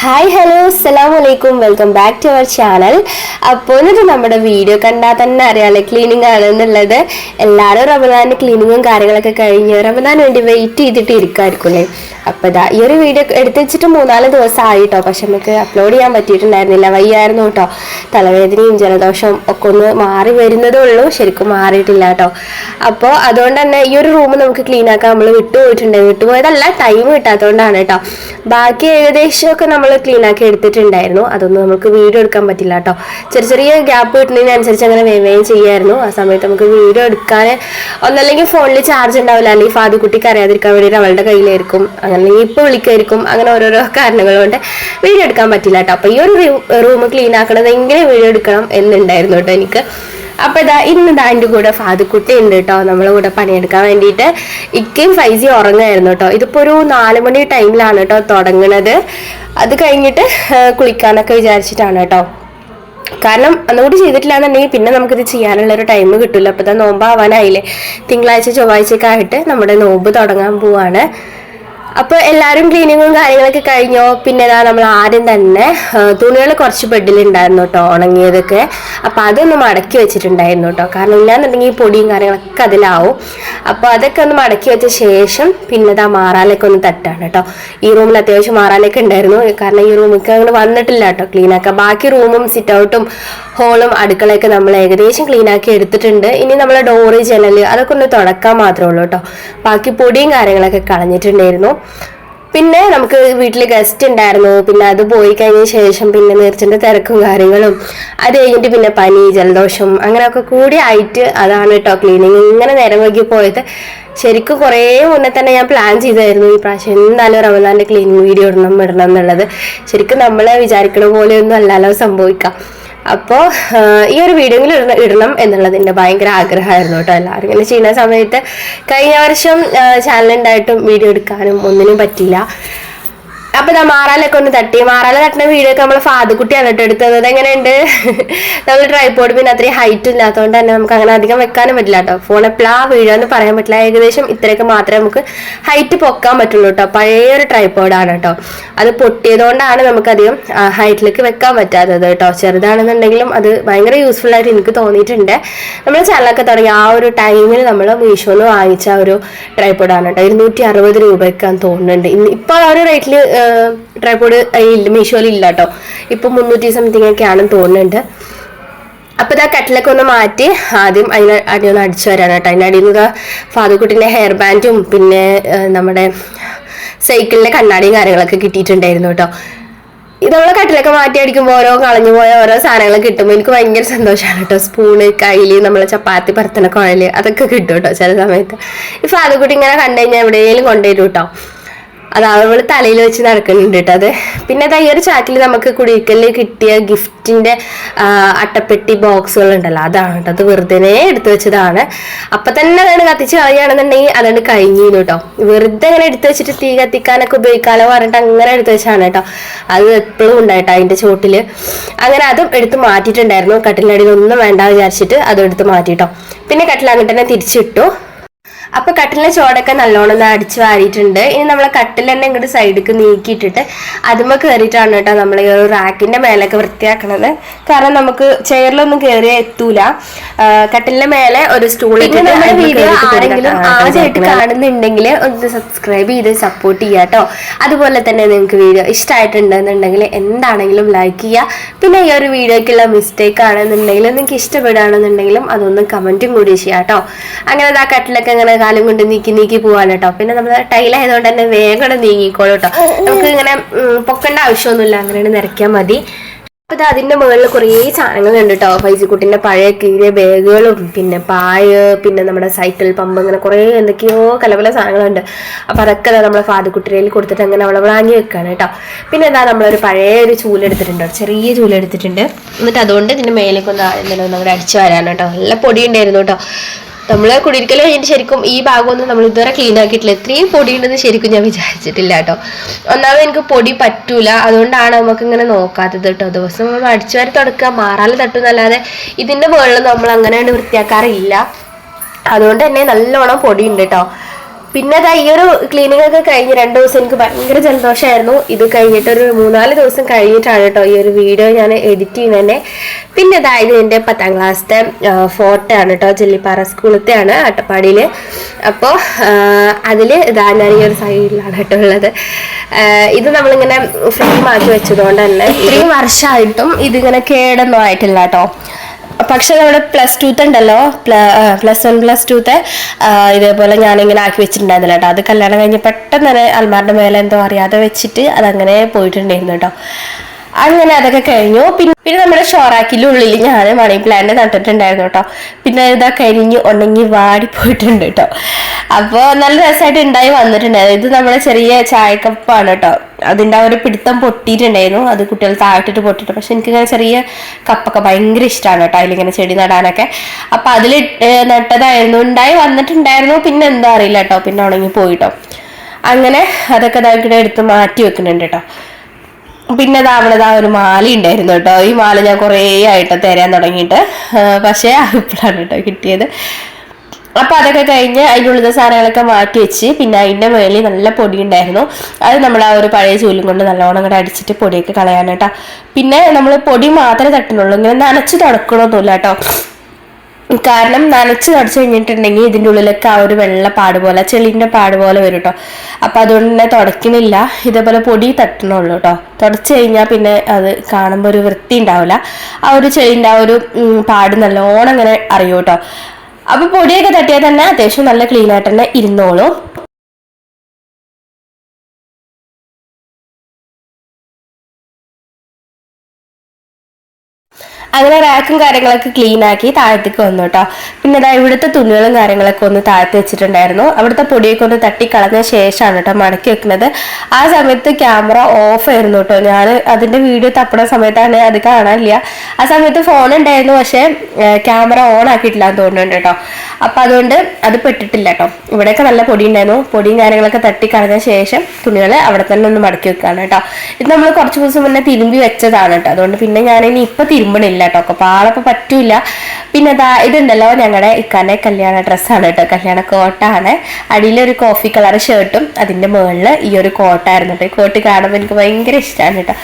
Hi hello അസ്സാം വലൈക്കും welcome back to our channel അപ്പോൾ ഇത് നമ്മുടെ വീഡിയോ കണ്ടാൽ തന്നെ അറിയാലേ ക്ലീനിങ് ആണ് എന്നുള്ളത് എല്ലാവരും റമദാന്റെ ക്ലീനിങ്ങും കാര്യങ്ങളൊക്കെ കഴിഞ്ഞ് റമദാൻ വേണ്ടി വെയിറ്റ് ചെയ്തിട്ട് ഇരിക്കുമായിരിക്കുമല്ലേ അപ്പോൾ ഇതാ ഈ ഒരു വീഡിയോ എടുത്ത് വെച്ചിട്ട് മൂന്നാൽ ദിവസം ആയിട്ടോ പക്ഷെ നമുക്ക് അപ്ലോഡ് ചെയ്യാൻ പറ്റിയിട്ടുണ്ടായിരുന്നില്ല. വയ്യായിരുന്നു കേട്ടോ. തലവേദനയും ജലദോഷവും ഒക്കെ ഒന്ന് മാറി വരുന്നതേ ഉള്ളൂ. ശരിക്കും മാറിയിട്ടില്ല കേട്ടോ. അപ്പോൾ അതുകൊണ്ട് തന്നെ ഈ ഒരു റൂം നമുക്ക് ക്ലീൻ ആക്കാൻ നമ്മൾ വിട്ടുപോയിട്ടുണ്ട് വിട്ടുപോയതല്ല ടൈം കിട്ടാത്തതുകൊണ്ടാണ് കേട്ടോ. ബാക്കി ഏകദേശമൊക്കെ നമ്മൾ ക്ലീൻ ആക്കി എടുത്തിട്ടുണ്ടായിരുന്നു. അതൊന്നും നമുക്ക് വീഡിയോ എടുക്കാൻ പറ്റില്ല കേട്ടോ ചെറിയ ചെറിയ ഗ്യാപ്പ് കിട്ടുന്നതിനനുസരിച്ച് അങ്ങനെ വേവേം ചെയ്യായിരുന്നു. ആ സമയത്ത് നമുക്ക് വീഡിയോ എടുക്കാൻ ഒന്നല്ലെങ്കിൽ ഫോണിൽ ചാർജ് ഉണ്ടാവില്ല. അല്ലെങ്കിൽ ഫാദുക്കുട്ടിക്ക് അറിയാതിരിക്കാൻ വേണ്ടി അവളുടെ കയ്യിലായിരിക്കും. അങ്ങനെ ഇപ്പോൾ വിളിക്കായിരിക്കും അങ്ങനെ ഓരോരോ കാരണങ്ങൾ കൊണ്ട് വീഡിയോ എടുക്കാൻ പറ്റില്ല കേട്ടോ അപ്പോൾ ഈ ഒരു റൂം ക്ലീൻ ആക്കണത് എങ്ങനെ വീഡിയോ എടുക്കണം എന്നുണ്ടായിരുന്നു കേട്ടോ എനിക്ക്. അപ്പൊ ഇതാ ഇന്ന് ഇതാ എന്റെ കൂടെ ഫാദുക്കുട്ടി ഉണ്ട് കേട്ടോ നമ്മളെ കൂടെ പണിയെടുക്കാൻ വേണ്ടിയിട്ട് ഇക്കയും ഫൈസി ഉറങ്ങായിരുന്നു കേട്ടോ ഇതിപ്പോ ഒരു നാല് മണി ടൈമിലാണ് കേട്ടോ തുടങ്ങണത്. അത് കഴിഞ്ഞിട്ട് കുളിക്കാന്നൊക്കെ വിചാരിച്ചിട്ടാണ് കേട്ടോ. കാരണം അന്നുകൂടി ചെയ്തിട്ടില്ല എന്നുണ്ടെങ്കിൽ പിന്നെ നമുക്കിത് ചെയ്യാനുള്ള ഒരു ടൈം കിട്ടില്ല അപ്പൊ ഇതാ നോമ്പാവാനായില്ലേ. തിങ്കളാഴ്ച ചൊവ്വാഴ്ചയൊക്കെ ആയിട്ട് നമ്മുടെ നോമ്പ് തുടങ്ങാൻ പോവാണ്. അപ്പൊ എല്ലാരും ക്ലീനിങ്ങും കാര്യങ്ങളൊക്കെ കഴിഞ്ഞോ? പിന്നെ ഇതാ നമ്മൾ ആദ്യം തന്നെ തുണികൾ കുറച്ച് ബെഡിലുണ്ടായിരുന്നു കേട്ടോ ഉണങ്ങിയതൊക്കെ. അപ്പൊ അതൊന്ന് മടക്കി വെച്ചിട്ടുണ്ടായിരുന്നു കേട്ടോ കാരണം ഇല്ലാന്നുണ്ടെങ്കിൽ പൊടിയും കാര്യങ്ങളൊക്കെ അതിലാവും. അപ്പൊ അതൊക്കെ ഒന്ന് മടക്കി വെച്ച ശേഷം പിന്നെ ഇതാ മാറാലൊക്കെ ഒന്ന് തട്ടാണ് കേട്ടോ ഈ റൂമിൽ അത്യാവശ്യം മാറാലൊക്കെ ഉണ്ടായിരുന്നു കാരണം ഈ റൂമിലേക്ക് അങ്ങനെ വന്നിട്ടില്ല കേട്ടോ ക്ലീൻ ആക്കാൻ. ബാക്കി റൂമും സിറ്റ് ഔട്ടും ഹോളും അടുക്കളയൊക്കെ നമ്മൾ ഏകദേശം ക്ലീനാക്കി എടുത്തിട്ടുണ്ട്. ഇനി നമ്മളെ ഡോറ് ജനൽ അതൊക്കെ ഒന്ന് തുടക്കാൻ മാത്രമേ ഉള്ളൂ കേട്ടോ ബാക്കി പൊടിയും കാര്യങ്ങളൊക്കെ കളഞ്ഞിട്ടുണ്ടായിരുന്നു. പിന്നെ നമുക്ക് വീട്ടിൽ ഗസ്റ്റ് ഉണ്ടായിരുന്നു. പിന്നെ അത് പോയി കഴിഞ്ഞ ശേഷം പിന്നെ നേർച്ചന്റെ തിരക്കും കാര്യങ്ങളും അത് കഴിഞ്ഞിട്ട് പിന്നെ പനി ജലദോഷം അങ്ങനെയൊക്കെ കൂടി ആയിട്ട് അതാണ് കേട്ടോ ക്ലീനിങ് ഇങ്ങനെ നേരം വൈകി പോയത്. ശരിക്കും കുറേ മുന്നേ തന്നെ ഞാൻ പ്ലാൻ ചെയ്തായിരുന്നു ഈ പ്രാവശ്യം എന്തായാലും റമദാന്റെ ക്ലീനിങ് വീഡിയോ ഇടണം ഇടണം എന്നുള്ളത്. ശരിക്കും നമ്മളെ വിചാരിക്കണ പോലെയൊന്നും അല്ലല്ലോ സംഭവിക്കാം. അപ്പോൾ ഈ ഒരു വീഡിയോയിൽ ഇടണം എന്നുള്ളത് എന്റെ ഭയങ്കര ആഗ്രഹമായിരുന്നു കേട്ടോ എല്ലാവരും ഇങ്ങനെ ചെയ്യുന്ന സമയത്ത് കഴിഞ്ഞ വർഷം ചാനലുണ്ടായിട്ടും വീഡിയോ എടുക്കാനും ഒന്നിനും പറ്റില്ല അപ്പൊ ഞാൻ മാറാലൊക്കെ ഒന്ന് തട്ടി. മാറാല തട്ടുന്ന വീഡിയോ ഒക്കെ നമ്മൾ ഫാദുക്കുട്ടിയാണ് കേട്ടോ എടുത്തത്. അതെങ്ങനെയുണ്ട്? നമ്മൾ ട്രൈപോഡ് പിന്നെ അത്രയും ഹൈറ്റ് ഇല്ലാത്തതുകൊണ്ട് തന്നെ നമുക്ക് അങ്ങനെ അധികം വെക്കാനും പറ്റില്ല കേട്ടോ ഫോൺ എപ്പോഴാ വീഴാന്ന് പറയാൻ പറ്റില്ല. ഏകദേശം ഇത്രയൊക്കെ മാത്രമേ നമുക്ക് ഹൈറ്റ് പൊക്കാൻ പറ്റുള്ളൂ കേട്ടോ പഴയ ഒരു ട്രൈപോഡാണ് കേട്ടോ അത് പൊട്ടിയതുകൊണ്ടാണ് നമുക്കധികം ഹൈറ്റിലേക്ക് വെക്കാൻ പറ്റാത്തത് കേട്ടോ ചെറുതാണെന്നുണ്ടെങ്കിലും അത് ഭയങ്കര യൂസ്ഫുൾ ആയിട്ട് എനിക്ക് തോന്നിയിട്ടുണ്ട്. നമ്മൾ ചാനലൊക്കെ തുടങ്ങി. ആ ഒരു ടൈമിൽ നമ്മൾ മീഷോന്ന് വാങ്ങിച്ച ഒരു ട്രൈപോഡാണ് കേട്ടോ ഇരുന്നൂറ്റി അറുപത് രൂപയ്ക്കാന്ന് തോന്നുന്നുണ്ട്. ഇപ്പോൾ ആ ഒരു റേറ്റിൽ ട്രൈപോഡ് മീഷോയിൽ ഇല്ല കേട്ടോ ഇപ്പൊ മുന്നൂറ്റി സംതിങ് ഒക്കെയാണെന്ന് തോന്നുന്നുണ്ട്. അപ്പൊ ഇതാ കട്ടിലൊക്കെ ഒന്ന് മാറ്റി ആദ്യം അതിന് അടി ഒന്ന് അടിച്ചു വരാൻ കേട്ടോ അതിന്റെ അടിയിൽ നിന്ന് ഫാദുക്കുട്ടിന്റെ ഹെയർ ബാൻഡും പിന്നെ നമ്മുടെ സൈക്കിളിന്റെ കണ്ണാടിയും കാര്യങ്ങളൊക്കെ കിട്ടിയിട്ടുണ്ടായിരുന്നു കേട്ടോ ഇത് നമ്മളെ കട്ടിലൊക്കെ മാറ്റി അടിക്കുമ്പോൾ ഓരോ കളഞ്ഞു പോയ ഓരോ സാധനങ്ങൾ കിട്ടുമ്പോൾ എനിക്ക് ഭയങ്കര സന്തോഷമാണ് കേട്ടോ സ്പൂണ് കയ്യിൽ നമ്മൾ ചപ്പാത്തി പരത്തണ കുഴൽ അതൊക്കെ കിട്ടും കേട്ടോ ചില സമയത്ത്. ഈ ഫാദുക്കുട്ടി ഇങ്ങനെ കണ്ടു കഴിഞ്ഞാൽ എവിടെയെങ്കിലും കൊണ്ടുവരും കേട്ടോ അത് അവൾ തലയിൽ വെച്ച് നടക്കുന്നുണ്ട് കേട്ടോ അത്. പിന്നെ ഈ ഒരു ചാക്കിൽ നമുക്ക് കുടിക്കലിൽ കിട്ടിയ ഗിഫ്റ്റിന്റെ അട്ടപ്പെട്ടി ബോക്സുകൾ ഉണ്ടല്ലോ അതാണ് കേട്ടോ. അത് വെറുതെ എടുത്തു വെച്ചതാണ്. അപ്പൊ തന്നെ അതാണ് കത്തിച്ച് കളയുകയാണെന്നുണ്ടെങ്കിൽ അതുകൊണ്ട് കഴിഞ്ഞിരുന്നു കേട്ടോ. വെറുതെ അങ്ങനെ എടുത്തു വെച്ചിട്ട് തീ കത്തിക്കാനൊക്കെ ഉപയോഗിക്കാലോ പറഞ്ഞിട്ട് അങ്ങനെ എടുത്തു വെച്ചാണ് കേട്ടോ. അത് എപ്പോഴും ഉണ്ടായിട്ടോ അതിന്റെ ചോട്ടിൽ അങ്ങനെ അതും എടുത്ത് മാറ്റിയിട്ടുണ്ടായിരുന്നു. കട്ടിലടിയിൽ ഒന്നും വേണ്ട വിചാരിച്ചിട്ട് അതും എടുത്ത് മാറ്റിയിട്ടോ പിന്നെ കട്ടിൽ അങ്ങോട്ട് തന്നെ തിരിച്ചിട്ടു. അപ്പൊ കട്ടിലിന്റെ ചോടൊക്കെ നല്ലോണം അടിച്ചു വാരിയിട്ടുണ്ട്. ഇനി നമ്മളെ കട്ടിൽ തന്നെ ഇങ്ങോട്ട് സൈഡിലേക്ക് നീക്കിയിട്ടിട്ട് അതിമ കയറിയിട്ടാണ് കേട്ടോ നമ്മൾ ഈ ഒരു റാക്കിന്റെ മേലൊക്കെ വൃത്തിയാക്കണത്. കാരണം നമുക്ക് ചെയറിലൊന്നും കയറി എത്തൂല. കട്ടിലിന്റെ മേലെ ഒരു സ്റ്റൂൾ വീഡിയോ ആരെങ്കിലും ആദ്യമായിട്ട് കാണുന്നുണ്ടെങ്കിൽ ഒന്ന് സബ്സ്ക്രൈബ് ചെയ്ത് സപ്പോർട്ട് ചെയ്യുക കേട്ടോ. അതുപോലെ തന്നെ നിങ്ങൾക്ക് വീഡിയോ ഇഷ്ടമായിട്ടുണ്ടെന്നുണ്ടെങ്കിൽ എന്താണെങ്കിലും ലൈക്ക് ചെയ്യുക പിന്നെ ഈ ഒരു വീഡിയോക്കുള്ള മിസ്റ്റേക്ക് ആണെന്നുണ്ടെങ്കിലും നിങ്ങൾക്ക് ഇഷ്ടപ്പെടുകയാണെന്നുണ്ടെങ്കിലും അതൊന്ന് കമന്റും കൂടി ചെയ്യാം കേട്ടോ. അങ്ങനെ ആ കട്ടിലൊക്കെ അങ്ങനെ കാലം കൊണ്ട് നീക്കി നീക്കി പോവാണ് കേട്ടോ. പിന്നെ നമ്മൾ ടൈലായതുകൊണ്ട് തന്നെ വേഗം നീങ്ങിക്കോളൂ കേട്ടോ. നമുക്ക് ഇങ്ങനെ പൊക്കേണ്ട ആവശ്യമൊന്നുമില്ല. അങ്ങനെ നിരക്കിയാൽ മതി. അപ്പൊ ഇത് അതിന്റെ മുകളിൽ കുറേ സാധനങ്ങളുണ്ട് കേട്ടോ. ഫൈസിക്കുട്ടിന്റെ പഴയ കീഴിലെ ബാഗുകളും പിന്നെ പായ പിന്നെ നമ്മുടെ സൈക്കിൾ പമ്പ് അങ്ങനെ കുറേ എന്തൊക്കെയോ കല പല സാധനങ്ങളുണ്ട്. അപ്പൊ അതൊക്കെ ദാ നമ്മളെ ഫാദുക്കുട്ടിയിൽ കൊടുത്തിട്ട് അങ്ങനെ അവളെ വാങ്ങി വെക്കാണ് കേട്ടോ. പിന്നെ എന്താ നമ്മളൊരു പഴയ ഒരു ചൂല എടുത്തിട്ടുണ്ട് ചെറിയ ചൂല എടുത്തിട്ടുണ്ട്. എന്നിട്ട് അതുകൊണ്ട് ഇതിന്റെ മേലേക്ക് ഒന്ന് എന്തെങ്കിലും നമ്മുടെ അടിച്ചു വരാനോ കേട്ടോ. നല്ല പൊടി ഉണ്ടായിരുന്നു കേട്ടോ. നമ്മൾ കുടിയിരിക്കൽ കഴിഞ്ഞിട്ട് ശരിക്കും ഈ ഭാഗമൊന്നും നമ്മൾ ഇതുവരെ ക്ലീൻ ആക്കിയിട്ടില്ല. ഇത്രയും പൊടി ഉണ്ടെന്ന് ശരിക്കും ഞാൻ വിചാരിച്ചിട്ടില്ല കേട്ടോ. ഒന്നാമത് എനിക്ക് പൊടി പറ്റൂല. അതുകൊണ്ടാണ് നമുക്ക് ഇങ്ങനെ നോക്കാത്തത് കേട്ടോ. ദിവസം നമ്മൾ അടിച്ചു വരെ തുടക്കുക മാറാൽ തട്ടുന്നല്ലാതെ ഇതിന്റെ മുകളിൽ നമ്മൾ അങ്ങനെ വൃത്തിയാക്കാറില്ല. അതുകൊണ്ട് തന്നെ നല്ലോണം പൊടി ഉണ്ട് കേട്ടോ. പിന്നെ അതാ ഈ ഒരു ക്ലീനിങ് ഒക്കെ കഴിഞ്ഞ് രണ്ട് ദിവസം എനിക്ക് ഭയങ്കര ജലദോഷമായിരുന്നു ഇത് കഴിഞ്ഞിട്ട് ഒരു മൂന്നാൽ ദിവസം കഴിഞ്ഞിട്ടാണ് കേട്ടോ ഈ ഒരു വീഡിയോ ഞാൻ എഡിറ്റ് ചെയ്യുന്നത് പിന്നെ അതായത് എന്റെ പത്താം ക്ലാസ്സിലെ ഫോട്ടോ ആണ് കേട്ടോ. ജെല്ലിപ്പാറ സ്കൂളത്തെ ആണ് അട്ടപ്പാടിയിൽ അപ്പോൾ അതിൽ ഇതാ ഞാൻ ഈ ഒരു സൈഡിലാണ് കേട്ടോ ഉള്ളത്. ഇത് നമ്മളിങ്ങനെ ഫ്രെയിം ആക്കി വെച്ചതുകൊണ്ട് തന്നെ ഇത്രയും വർഷമായിട്ടും ഇതിങ്ങനെ കേടൊന്നും ആയിട്ടില്ല കേട്ടോ. പക്ഷെ നമ്മുടെ പ്ലസ് ടൂത്ത് ഉണ്ടല്ലോ. പ്ലസ് വൺ പ്ലസ് ടൂത്തെ ഇതേപോലെ ഞാനിങ്ങനെ ആക്കി വെച്ചിട്ടുണ്ടായിരുന്നില്ല കേട്ടോ. അത് കല്യാണം കഴിഞ്ഞ് പെട്ടെന്ന് തന്നെ അൽമാറിന്റെ മേലെ എന്തോ അറിയാതെ വെച്ചിട്ട് അതങ്ങനെ പോയിട്ടുണ്ടായിരുന്നു കേട്ടോ. അങ്ങനെ അതൊക്കെ കഴിഞ്ഞു. പിന്നെ പിന്നെ നമ്മുടെ ഷോറാക്കിന്റെ ഉള്ളിൽ ഞാൻ മണി പ്ലാന്റ് നട്ടിട്ടുണ്ടായിരുന്നു കേട്ടോ പിന്നെ ഇതാ കരിഞ്ഞ് ഉണങ്ങി വാടി പോയിട്ടുണ്ട് കേട്ടോ അപ്പോൾ നല്ല രസമായിട്ട് ഉണ്ടായി വന്നിട്ടുണ്ടായിരുന്നു ഇത് നമ്മുടെ ചെറിയ ചായക്കപ്പാണ് കേട്ടോ അതിന്റെ ആ ഒരു പിടുത്തം പൊട്ടിയിട്ടുണ്ടായിരുന്നു. അത് കുട്ടികൾ താഴ്ത്തിട്ട് പൊട്ടിട്ട് പക്ഷെ എനിക്കിങ്ങനെ ചെറിയ കപ്പൊക്കെ ഭയങ്കര ഇഷ്ടമാണ് കേട്ടോ അതിലിങ്ങനെ ചെടി നടാനൊക്കെ. അപ്പം അതിൽ നട്ടതായിരുന്നു. ഉണ്ടായി വന്നിട്ടുണ്ടായിരുന്നു. പിന്നെ എന്താ അറിയില്ല കേട്ടോ പിന്നെ ഉണങ്ങി പോയിട്ടോ അങ്ങനെ അതൊക്കെ ഇതാക്കിയിട്ട് എടുത്ത് മാറ്റി വെക്കുന്നുണ്ട് കേട്ടോ പിന്നെ ഇതാവണത് ആ ഒരു മാല ഉണ്ടായിരുന്നു കേട്ടോ. ഈ മാല ഞാൻ കുറേ ആയിട്ട് തരാൻ തുടങ്ങിയിട്ട് പക്ഷേ ഇപ്പോഴാണ് കേട്ടോ കിട്ടിയത്? അപ്പൊ അതൊക്കെ കഴിഞ്ഞ് അതിന്റെ ഉള്ളിലെ സാധനങ്ങളൊക്കെ മാറ്റി വെച്ച് പിന്നെ അതിന്റെ മേളിൽ നല്ല പൊടി ഉണ്ടായിരുന്നു അത് നമ്മൾ ആ ഒരു പഴയ ചൂലും കൊണ്ട് നല്ലോണം കൂടെ അടിച്ചിട്ട് പൊടിയൊക്കെ കളയാൻ പിന്നെ നമ്മൾ പൊടി മാത്രമേ തട്ടുന്നുള്ളൂ. ഇങ്ങനെ നനച്ച് തുടക്കണമൊന്നുമില്ല കേട്ടോ. കാരണം നനച്ച് തുടച്ച് കഴിഞ്ഞിട്ടുണ്ടെങ്കിൽ ഇതിന്റെ ഉള്ളിലൊക്കെ ആ ഒരു വെള്ള പാട് പോലെ ചെളിന്റെ പാട് പോലെ വരും കേട്ടോ അപ്പം അതുകൊണ്ട് തന്നെ തുടക്കണില്ല ഇതേപോലെ പൊടി തട്ടണുള്ളൂ കേട്ടോ തുടച്ച് കഴിഞ്ഞാൽ പിന്നെ അത് കാണുമ്പോൾ ഒരു വൃത്തി ഉണ്ടാവില്ല. ആ ഒരു ചെളിന്റെ ആ ഒരു പാട് നല്ലോണം അങ്ങനെ അറിയൂ കേട്ടോ അപ്പോൾ പൊടിയൊക്കെ തട്ടിയാൽ തന്നെ അത്യാവശ്യം നല്ല ക്ലീൻ ആയിട്ട് തന്നെ ഇരുന്നോളും. അങ്ങനെ റാക്കും കാര്യങ്ങളൊക്കെ ക്ലീൻ ആക്കി താഴത്തേക്ക് വന്നു കേട്ടോ പിന്നെ ഇതാ ഇവിടുത്തെ തുണികളും കാര്യങ്ങളൊക്കെ ഒന്ന് താഴത്ത് വെച്ചിട്ടുണ്ടായിരുന്നു. അവിടുത്തെ പൊടിയൊക്കെ ഒന്ന് തട്ടി കളഞ്ഞ ശേഷമാണ് കേട്ടോ മടക്കി വെക്കുന്നത്. ആ സമയത്ത് ക്യാമറ ഓഫ് ആയിരുന്നു കേട്ടോ ഞാൻ അതിന്റെ വീഡിയോ തപ്പണ സമയത്താണ് അത് കാണാനില്ല. ആ സമയത്ത് ഫോൺ ഉണ്ടായിരുന്നു. പക്ഷേ ക്യാമറ ഓൺ ആക്കിയിട്ടില്ല എന്ന് തോന്നുന്നുണ്ട് കേട്ടോ അപ്പൊ അതുകൊണ്ട് അത് പെട്ടിട്ടില്ല കേട്ടോ ഇവിടെയൊക്കെ നല്ല പൊടി ഉണ്ടായിരുന്നു. പൊടിയും കാര്യങ്ങളൊക്കെ തട്ടി കളഞ്ഞ ശേഷം തുണികൾ അവിടെ തന്നെ ഒന്ന് മടക്കി വെക്കാണ് കേട്ടോ ഇത് നമ്മൾ കുറച്ച് ദിവസം മുന്നേ തിരുമ്പി വെച്ചതാണ് കേട്ടോ അതുകൊണ്ട് പിന്നെ ഞാനിനി ഇപ്പൊ തിരുമ്പണില്ല. കേട്ടോ അപ്പൊ പാളപ്പം പറ്റൂല. പിന്നെ അതാ ഇതുണ്ടല്ലോ ഞങ്ങളുടെ ഇക്കാനെ കല്യാണ ഡ്രസ്സാണ് കേട്ടോ. കല്യാണ കോട്ടാണ്. അടിയിലൊരു കോഫി കളർ ഷർട്ടും അതിന്റെ മുകളിൽ ഈ ഒരു കോട്ടായിരുന്നു കേട്ടോ. ഈ കോട്ട് കാണുമ്പോൾ എനിക്ക് ഭയങ്കര ഇഷ്ടമാണ് കേട്ടോ.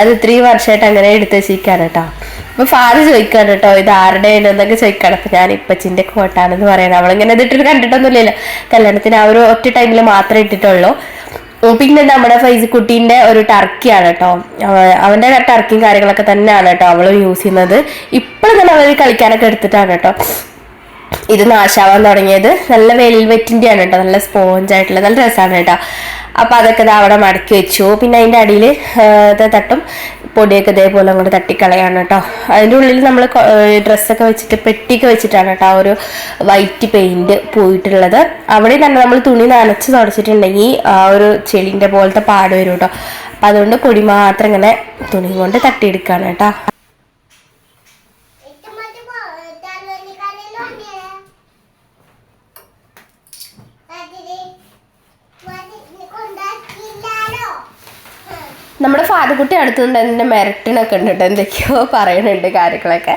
അത് ഇത്രയും വർഷമായിട്ട് അങ്ങനെ എടുത്ത് വെച്ചിരിക്കാണ് കേട്ടോ. അപ്പൊ ഫാദർ ചോദിക്കാണ് കേട്ടോ ഇത് ആരുടെ എന്നൊക്കെ ചോദിക്കാണ്. അപ്പൊ ഞാൻ ഇപ്പച്ചിന്റെ കോട്ടാണെന്ന് പറയണം. അവളിങ്ങനെ ഇതിട്ടിട്ട് കണ്ടിട്ടൊന്നുമില്ലല്ലോ. കല്യാണത്തിന് ആ ഒരു ഒറ്റ ടൈമിൽ മാത്രമേ ഇട്ടിട്ടുള്ളൂ. പിന്നെ നമ്മുടെ ഫൈസിക്കുട്ടീന്റെ ഒരു ടർക്കിയാണ് കേട്ടോ അവ- അവന്റെ ടർക്കിയും കാര്യങ്ങളൊക്കെ തന്നെയാണ് കേട്ടോ അവൾ യൂസ് ചെയ്യുന്നത്. ഇപ്പോഴും തന്നെ അവർ കളിക്കാനൊക്കെ എടുത്തിട്ടാണ് കേട്ടോ ഇത് നാശാവാൻ തുടങ്ങിയത്. നല്ല വെൽവെറ്റിന്റെ ആണ് കേട്ടോ നല്ല സ്പോഞ്ച് ആയിട്ടുള്ള നല്ല രസമാണ് കേട്ടോ അപ്പോൾ അതൊക്കെ അവിടെ മടക്കി വെച്ചു. പിന്നെ അതിന്റെ അടിയിൽ തട്ടും. പൊടിയൊക്കെ ഇതേപോലെ അങ്ങോട്ട് തട്ടിക്കളയാണ് കേട്ടോ അതിന്റെ ഉള്ളിൽ നമ്മൾ ഡ്രസ്സൊക്കെ വെച്ചിട്ട് പെട്ടിയൊക്കെ വെച്ചിട്ടാണ് കേട്ടോ ഒരു വൈറ്റ് പെയിന്റ് പോയിട്ടുള്ളത്. അവിടെ തന്നെ നമ്മൾ തുണി നനച്ച് തുടച്ചിട്ടുണ്ടെങ്കിൽ ആ ഒരു ചെളിന്റെ പോലത്തെ പാട് വരും കേട്ടോ അപ്പം അതുകൊണ്ട് പൊടി മാത്രം ഇങ്ങനെ തുണി കൊണ്ട് തട്ടിയെടുക്കുകയാണ് കേട്ടോ ഇട്ടുമതി പോയി കടയിലോട്ട് അതിന് കൊണ്ടാക്കില്ലാലോ നമ്മുടെ ഫാദർകുട്ടി അടുത്തുണ്ട് എന്റെ മെരട്ടിനൊക്കെ ഉണ്ട് കേട്ടോ എന്തൊക്കെയോ പറയുന്നുണ്ട് കാര്യങ്ങളൊക്കെ.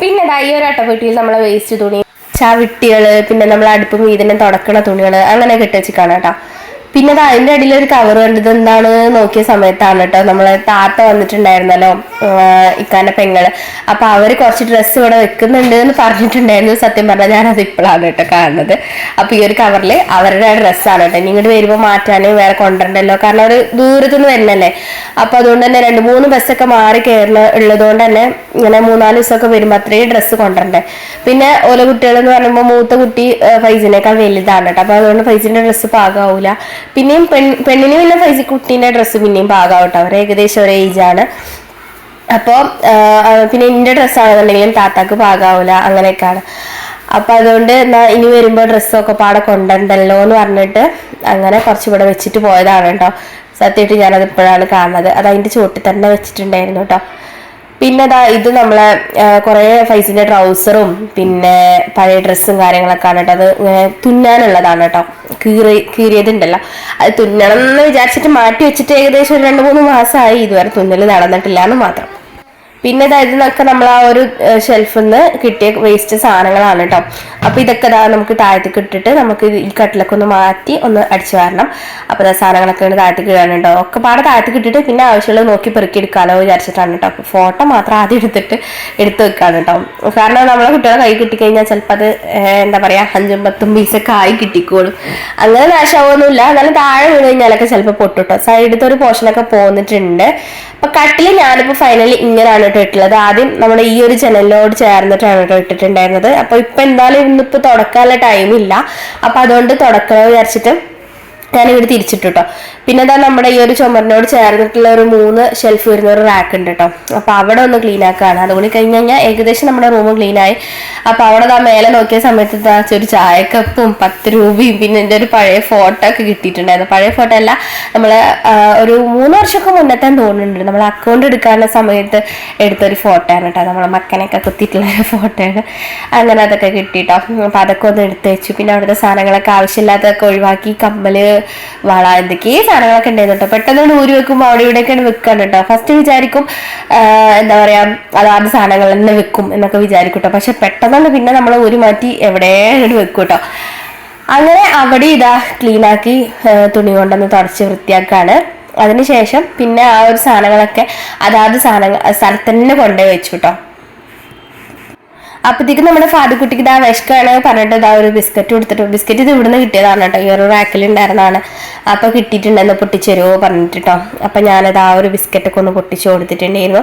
പിന്നെ ദാ ഈ ഒരു അട്ടപ്പെട്ടിയിൽ നമ്മളെ വേസ്റ്റ് തുണി ചവിട്ടികൾ പിന്നെ നമ്മൾ അടുപ്പ് മീതിനെ തുടക്കണ തുണികൾ അങ്ങനെയൊക്കെ ഇട്ട് വെച്ചിക്കാണ് കാണാം കേട്ടോ. പിന്നെ അത് അതിന്റെ അടിയിൽ ഒരു കവർ കണ്ടത് എന്താണ് നോക്കിയ സമയത്താണ് കേട്ടോ നമ്മളെ താത്ത വന്നിട്ടുണ്ടായിരുന്നല്ലോ ഇക്കാന്റെ പെങ്ങൾ. അപ്പൊ അവർ കുറച്ച് ഡ്രസ്സ് ഇവിടെ വെക്കുന്നുണ്ട് എന്ന് പറഞ്ഞിട്ടുണ്ടായിരുന്നു. സത്യം പറഞ്ഞാൽ ഞാനത് ഇപ്പോഴാണ് കേട്ടോ കാണുന്നത്. അപ്പൊ ഈ ഒരു കവറിൽ അവരുടെ ഡ്രസ്സാണ് കേട്ടോ ഇങ്ങോട്ട് വരുമ്പോൾ മാറ്റാനും വേറെ കൊണ്ടുണ്ടല്ലോ കാരണം ഒരു ദൂരത്തുനിന്ന് വരുന്നല്ലേ. അപ്പൊ അതുകൊണ്ട് തന്നെ രണ്ട് മൂന്ന് ബസ്സൊക്കെ മാറി കയറുന്ന ഉള്ളതുകൊണ്ട് തന്നെ ഇങ്ങനെ മൂന്നാൽ ദിവസമൊക്കെ വരുമ്പോൾ അത്രയും ഡ്രസ്സ് കൊണ്ടുവരണ്ടേ. പിന്നെ ഓല കുട്ടികൾ എന്ന് പറയുമ്പോൾ മൂത്ത കുട്ടി ഫൈസിനേക്കാൾ വലുതാണ് കേട്ടോ അപ്പൊ അതുകൊണ്ട് ഫൈസിന്റെ ഡ്രസ്സ് പാകാവൂല. പിന്നെയും പെൺ പെണ്ണിന് പിന്നെ ഫൈസി കുട്ടീന്റെ ഡ്രസ്സ് പിന്നെയും പാകാവും കേട്ടോ അവർ ഏകദേശം ഒരേ ഏജാണ് അപ്പോൾ പിന്നെ എന്റെ ഡ്രസ്സാണെന്നുണ്ടെങ്കിലും താത്താക്ക് പാകാവില്ല അങ്ങനെയൊക്കെയാണ്. അപ്പൊ അതുകൊണ്ട് എന്നാ ഇനി വരുമ്പോൾ ഡ്രസ്സൊക്കെ പാടെ കൊണ്ടുണ്ടല്ലോ എന്ന് പറഞ്ഞിട്ട് അങ്ങനെ കുറച്ച് ഇവിടെ വെച്ചിട്ട് പോയതാണ് കേട്ടോ. സത്യമായിട്ട് ഞാനത് ഇപ്പോഴാണ് കാണുന്നത്. അത് അതിന്റെ ചുവട്ടിൽ തന്നെ വെച്ചിട്ടുണ്ടായിരുന്നു കേട്ടോ. പിന്നെ ഇതാ ഇത് നമ്മളെ കുറേ ഫൈസിന്റെ ട്രൗസറും പിന്നെ പഴയ ഡ്രസ്സും കാര്യങ്ങളൊക്കെയാണ് കേട്ടോ അത് ഇങ്ങനെ തുന്നാനുള്ളതാണ് കേട്ടോ. കീറി കീറിയതുണ്ടല്ലോ. അത് തുന്നണം എന്ന് വിചാരിച്ചിട്ട് മാറ്റി വെച്ചിട്ട് ഏകദേശം ഒരു രണ്ട് മൂന്ന് മാസമായി ഇതുവരെ തുന്നൽ നടന്നിട്ടില്ല എന്ന് മാത്രം. പിന്നെ അതായത് ഇതൊക്കെ നമ്മൾ ആ ഒരു ഷെൽഫിൽ നിന്ന് കിട്ടിയ വേസ്റ്റ് സാധനങ്ങളാണ് കേട്ടോ അപ്പോൾ ഇതൊക്കെ ദാ നമുക്ക് താഴത്തേക്ക് ഇട്ടിട്ട് നമുക്ക് ഇത് ഈ കട്ടിലൊക്കെ ഒന്ന് മാറ്റി ഒന്ന് അടിച്ചു വരണം. അപ്പോൾ ദാ സാധനങ്ങളൊക്കെ താഴത്തേക്ക് ഇടാണ് കേട്ടോ ഒക്കെ പാടെ താഴത്തേക്ക് ഇട്ടിട്ട് പിന്നെ ആവശ്യമുള്ള നോക്കി പെറുക്കി എടുക്കാമല്ലോ വിചാരിച്ചിട്ടാണ് കേട്ടോ അപ്പോൾ ഫോട്ടോ മാത്രം ആദ്യം എടുത്തിട്ട് എടുത്തു വെക്കാണ് കേട്ടോ കാരണം നമ്മളെ കുട്ടികളെ കൈ കിട്ടിക്കഴിഞ്ഞാൽ ചിലപ്പോൾ അത് എന്താ പറയാ അഞ്ചും പത്തും പീസൊക്കെ ആയി കിട്ടിക്കോളും. അങ്ങനെ നാശമാവൊന്നുമില്ല എന്നാലും താഴെ വീണ് കഴിഞ്ഞാലൊക്കെ ചിലപ്പോൾ പൊട്ടുട്ടോ സൈഡിലത്തെ ഒരു പോർഷനൊക്കെ പോന്നിട്ടുണ്ട്. അപ്പൊ കട്ടിൽ ഞാനിപ്പോ ഫൈനലി ഇങ്ങനെയാണ് കേട്ടോ ആദ്യം നമ്മൾ ഈ ഒരു ജനലിനോട് ചേർന്നിട്ടാണ് കേട്ടോ ഇട്ടിട്ടുണ്ടായിരുന്നത്. അപ്പൊ ഇപ്പൊ എന്തായാലും ഇന്നിപ്പോ തുടക്കാനുള്ള ടൈമില്ല അപ്പൊ അതുകൊണ്ട് തുടക്കണം വിചാരിച്ചിട്ട് ഞാനിവിടെ തിരിച്ചിട്ടു കേട്ടോ പിന്നെ എന്താ നമ്മുടെ ഈ ഒരു ചുമരിനോട് ചേർന്നിട്ടുള്ള ഒരു മൂന്ന് ഷെൽഫ് വരുന്ന ഒരു റാക്ക് ഉണ്ട് കേട്ടോ അപ്പൊ അവിടെ ഒന്ന് ക്ലീൻ ആക്കുകയാണ് അതുകൊണ്ട് കഴിഞ്ഞ് കഴിഞ്ഞാൽ ഏകദേശം നമ്മുടെ റൂം ക്ലീൻ ആയി. അപ്പൊ അവിടെ ആ മേലെ നോക്കിയ സമയത്ത് എന്താ ഒരു ചായക്കപ്പും പത്ത് രൂപയും പിന്നെ എന്റെ ഒരു പഴയ ഫോട്ടോ ഒക്കെ കിട്ടിയിട്ടുണ്ടായിരുന്നു. പഴയ ഫോട്ടോ അല്ല നമ്മൾ ഒരു മൂന്ന് വർഷമൊക്കെ മുന്നത്തെ തോന്നുന്നുണ്ട്. നമ്മൾ അക്കൗണ്ട് എടുക്കാനുള്ള സമയത്ത് എടുത്തൊരു ഫോട്ടോ ആണ് കേട്ടോ നമ്മളെ മക്കനൊക്കെ കുത്തിയിട്ടുള്ള ഒരു ഫോട്ടോയാണ് അങ്ങനെ അതൊക്കെ കിട്ടിട്ടോ. അപ്പൊ അതൊക്കെ ഒന്ന് എടുത്ത് വെച്ചു. പിന്നെ അവിടുത്തെ സാധനങ്ങളൊക്കെ ആവശ്യമില്ലാത്തതൊക്കെ ഒഴിവാക്കി കമ്മൽ വള എന്തൊക്കെയോ സാധനങ്ങളൊക്കെ ഉണ്ടായിരുന്നു കേട്ടോ പെട്ടെന്ന് ഊരി വെക്കുമ്പോൾ അവിടെ ഇവിടെയൊക്കെയാണ് വെക്കാണ് കേട്ടോ ഫസ്റ്റ് വിചാരിക്കും എന്താ പറയാ അതാത് സാധനങ്ങൾ തന്നെ വെക്കും എന്നൊക്കെ വിചാരിക്കും കേട്ടോ പക്ഷെ പെട്ടെന്ന് പിന്നെ നമ്മൾ ഊരി മാറ്റി എവിടെയാണ് വെക്കും കേട്ടോ അങ്ങനെ അവിടെ ഇതാ ക്ലീനാക്കി തുണി കൊണ്ടൊന്ന് തുടച്ച് വൃത്തിയാക്കാണ്. അതിനുശേഷം പിന്നെ ആ ഒരു സാധനങ്ങളൊക്കെ അതാത് സാധനങ്ങൾ സ്ഥലത്ത് തന്നെ കൊണ്ടുപോയി വെച്ചു കേട്ടോ അപ്പത്തേക്കും നമ്മുടെ ഫാദിക്കുട്ടിക്ക് ഇതാ വിശക്കാണ് പറഞ്ഞിട്ട് ഇതാ ഒരു ബിസ്ക്കറ്റ് കൊടുത്തിട്ട് ബിസ്ക്കറ്റ് ഇത് ഇവിടുന്ന് കിട്ടിയതാണ് കേട്ടോ. ഈ ഒരു റാക്കിൽ ഉണ്ടായിരുന്നതാണ്. അപ്പൊ കിട്ടിയിട്ടുണ്ടെന്ന് പൊട്ടിച്ചു പറഞ്ഞിട്ട് അപ്പൊ ഞാനത് ആ ഒരു ബിസ്ക്കറ്റൊക്കെ ഒന്ന് പൊട്ടിച്ച് കൊടുത്തിട്ടുണ്ടായിരുന്നു.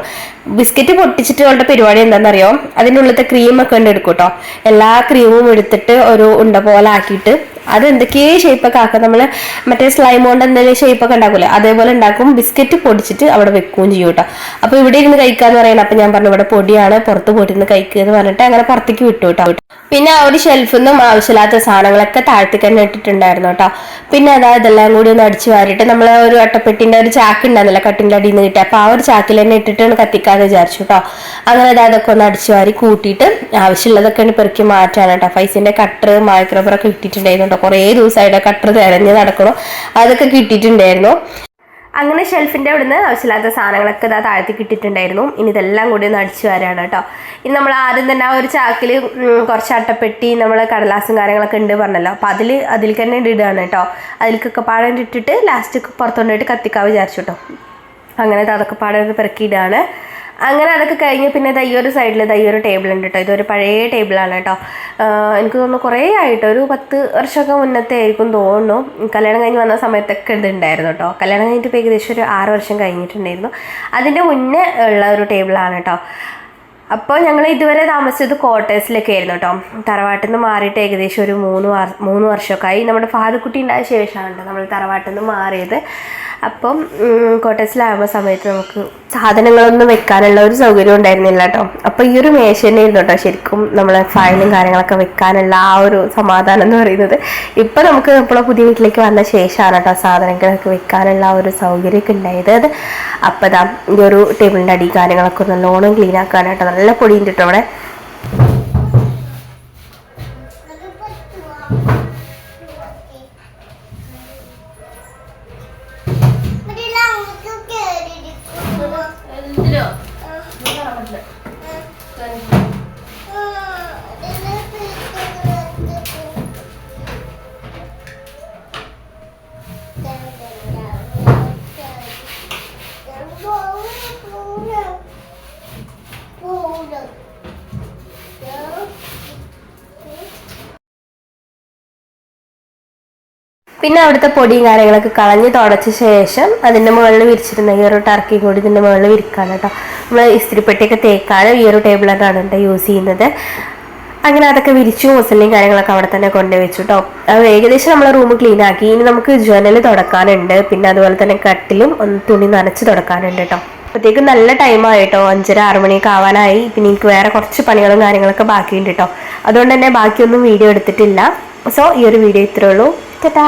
ബിസ്ക്കറ്റ് പൊട്ടിച്ചിട്ട് അവളുടെ പരിപാടി എന്താണെന്നറിയോ? അതിനുള്ളത്തെ ഉള്ളിലത്തെ ക്രീമൊക്കെ ഉണ്ട് എടുക്കും കേട്ടോ എല്ലാ ക്രീമും എടുത്തിട്ട് ഒരു ഉണ്ട പോലെ ആക്കിയിട്ട് അത് എന്തൊക്കെയോ ഷേപ്പൊക്കെ ആക്കുക നമ്മൾ മറ്റേ സ്ലൈം കൊണ്ട് എന്തെങ്കിലും ഷേപ്പൊക്കെ ഉണ്ടാക്കൂലേ? അതേപോലെ ഉണ്ടാക്കും. ബിസ്ക്കറ്റ് പൊടിച്ചിട്ട് അവിടെ വെക്കുകയും ചെയ്യും കേട്ടോ. അപ്പോൾ ഇവിടെ ഇരുന്ന് കഴിക്കാന്ന് പറയണം. അപ്പം ഞാൻ പറഞ്ഞു ഇവിടെ പൊടിയാണ്. പുറത്ത് പോയിരുന്ന് കഴിക്കുക എന്ന് പറഞ്ഞിട്ട് അങ്ങനെ പുറത്തേക്ക് വിട്ടു കേട്ടോ. പിന്നെ ആ ഒരു ഷെൽഫിൽ ആവശ്യമില്ലാത്ത സാധനങ്ങളൊക്കെ താഴ്ത്തി തന്നെ ഇട്ടിട്ടുണ്ടായിരുന്നു കേട്ടോ. പിന്നെ അതാ ഇതെല്ലാം കൂടി ഒന്ന് അടിച്ചു വാരിയിട്ട് നമ്മൾ ഒരു അട്ടപ്പെട്ടിന്റെ ഒരു ചാക്ക് ഉണ്ടായിരുന്നില്ല കട്ടിന്റെ അടിയിൽ നിന്ന് കിട്ടിയ. അപ്പോൾ ആ ഒരു ചാക്കിൽ തന്നെ ഇട്ടിട്ടാണ് കത്തിക്കാന്ന് വിചാരിച്ചു കേട്ടോ. അങ്ങനെ അതാ അതൊക്കെ ഒന്ന് അടിച്ചു വാരി കൂട്ടിയിട്ട് ആവശ്യമുള്ളതൊക്കെ പെറുക്കി മാറ്റാണ് കേട്ടോ. ഫൈസിന്റെ കട്ടർ മൈക്രോബറൊക്കെ ഇട്ടിട്ടുണ്ടായിരുന്നു കേട്ടോ. കുറേ ദിവസമായിട്ട് കട്ടർ തിരഞ്ഞ് നടക്കണം അതൊക്കെ കിട്ടിയിട്ടുണ്ടായിരുന്നു. അങ്ങനെ ഷെൽഫിന്റെ നിന്ന് ആവശ്യമില്ലാത്ത സാധനങ്ങളൊക്കെ ഇതാ താഴ്ത്തി കിട്ടിയിട്ടുണ്ടായിരുന്നു. ഇനി ഇതെല്ലാം കൂടി ഒന്ന് അടിച്ചു വരാണ് കേട്ടോ. ഇനി നമ്മൾ ആദ്യം തന്നെ ഒരു ചാക്കിൽ കുറച്ച് അട്ടപ്പെട്ടി നമ്മൾ കടലാസും കാര്യങ്ങളൊക്കെ ഉണ്ട് പറഞ്ഞല്ലോ. അപ്പോൾ അതിൽ അതിൽ തന്നെ ഇടുകയാണ് കേട്ടോ. അതിലേക്കൊക്കെ പാടം ഇട്ടിട്ട് ലാസ്റ്റ് പുറത്തുകൊണ്ടിട്ട് കത്തിക്കാൻ വിചാരിച്ചു കേട്ടോ. അങ്ങനെ അതൊക്കെ പാടം ഒന്ന് പെറുക്കിയിടാണ് അങ്ങനെ അതൊക്കെ കഴിഞ്ഞ് പിന്നെ ഈ ഒരു സൈഡിൽ ഈ ഒരു ടേബിൾ ഉണ്ട് കേട്ടോ ഇതൊരു പഴയ ടേബിളാണ് കേട്ടോ എനിക്ക് തോന്നുന്നു കുറേ ആയിട്ട് ഒരു പത്ത് വർഷമൊക്കെ മുന്നത്തെ ആയിരിക്കും തോന്നുന്നു. കല്യാണം കഴിഞ്ഞ് വന്ന സമയത്തൊക്കെ ഇതുണ്ടായിരുന്നു കേട്ടോ കല്യാണം കഴിഞ്ഞിട്ട് ഇപ്പോൾ ഏകദേശം ഒരു ആറ് വർഷം കഴിഞ്ഞിട്ടുണ്ടായിരുന്നു. അതിന്റെ മുന്നേ ഉള്ള ഒരു ടേബിളാണ് കേട്ടോ അപ്പോൾ ഞങ്ങൾ ഇതുവരെ താമസിച്ചത് ക്വാർട്ടേഴ്സിലൊക്കെ ആയിരുന്നു കേട്ടോ തറവാട്ടിൽ നിന്ന് മാറിയിട്ട് ഏകദേശം ഒരു മൂന്ന് മൂന്ന് വർഷമൊക്കെ ആയി. നമ്മുടെ ഫാദർക്കുട്ടി ഉണ്ടായ ശേഷമാണ് നമ്മൾ തറവാട്ടിൽ നിന്ന് മാറിയത്. അപ്പം ക്വാർട്ടേഴ്സിലാകുമ്പോൾ സമയത്ത് നമുക്ക് സാധനങ്ങളൊന്നും വെക്കാനുള്ള ഒരു സൗകര്യം ഉണ്ടായിരുന്നില്ല കേട്ടോ അപ്പോൾ ഈ ഒരു മേശ ഇരുന്നു കേട്ടോ ശരിക്കും നമ്മളെ ഫയലും കാര്യങ്ങളൊക്കെ വെക്കാനുള്ള ആ ഒരു സമാധാനം എന്ന് പറയുന്നത്. ഇപ്പം നമുക്ക് ഇപ്പോൾ പുതിയ വീട്ടിലേക്ക് വന്ന ശേഷമാണ് കേട്ടോ സാധനങ്ങളൊക്കെ വെക്കാനുള്ള ഒരു സൗകര്യമൊക്കെ ഉണ്ടായത്. അത് അപ്പോൾ ദാ ഈ ഒരു ടേബിളിന്റെ അടി കാര്യങ്ങളൊക്കെ നല്ലോണം ക്ലീൻ ആക്കാനായിട്ട് നല്ല പൊടിയുണ്ട് കേട്ടോ അവിടെ. പിന്നെ അവിടുത്തെ പൊടിയും കാര്യങ്ങളൊക്കെ കളഞ്ഞ് തുടച്ച ശേഷം അതിന്റെ മുകളിൽ വിരിച്ചിരുന്ന ഈ ഒരു ടർക്കി കൂടി ഇതിന്റെ മുകളിൽ വിരിക്കാണ് കേട്ടോ. നമ്മൾ ഇസ്തിരിപ്പെട്ടിയൊക്കെ തേക്കാണ് ഈ ഒരു തന്നെയാണ് കേട്ടോ യൂസ് ചെയ്യുന്നത്. അങ്ങനെ അതൊക്കെ വിരിച്ചു മുസ്ലിം കാര്യങ്ങളൊക്കെ അവിടെ തന്നെ കൊണ്ടുവച്ചു വെച്ചു കേട്ടോ ഏകദേശം നമ്മൾ റൂം ക്ലീൻ ആക്കി. ഇനി നമുക്ക് ജനൽ തുടക്കാനുണ്ട്. പിന്നെ അതുപോലെ തന്നെ കട്ടിലും ഒന്ന് തുണി നനച്ച് തുടക്കാനുണ്ട് കേട്ടോ അപ്പോഴത്തേക്കും നല്ല ടൈമായി കേട്ടോ അഞ്ചര ആറ് മണിയൊക്കെ ആവാനായി. പിന്നെ എനിക്ക് വേറെ കുറച്ച് പണികളും കാര്യങ്ങളൊക്കെ ബാക്കിയുണ്ട് കേട്ടോ അതുകൊണ്ട് തന്നെ ബാക്കിയൊന്നും വീഡിയോ എടുത്തിട്ടില്ല. സോ ഈ ഒരു വീഡിയോ ഇത്രേ ഉള്ളൂ. ടാ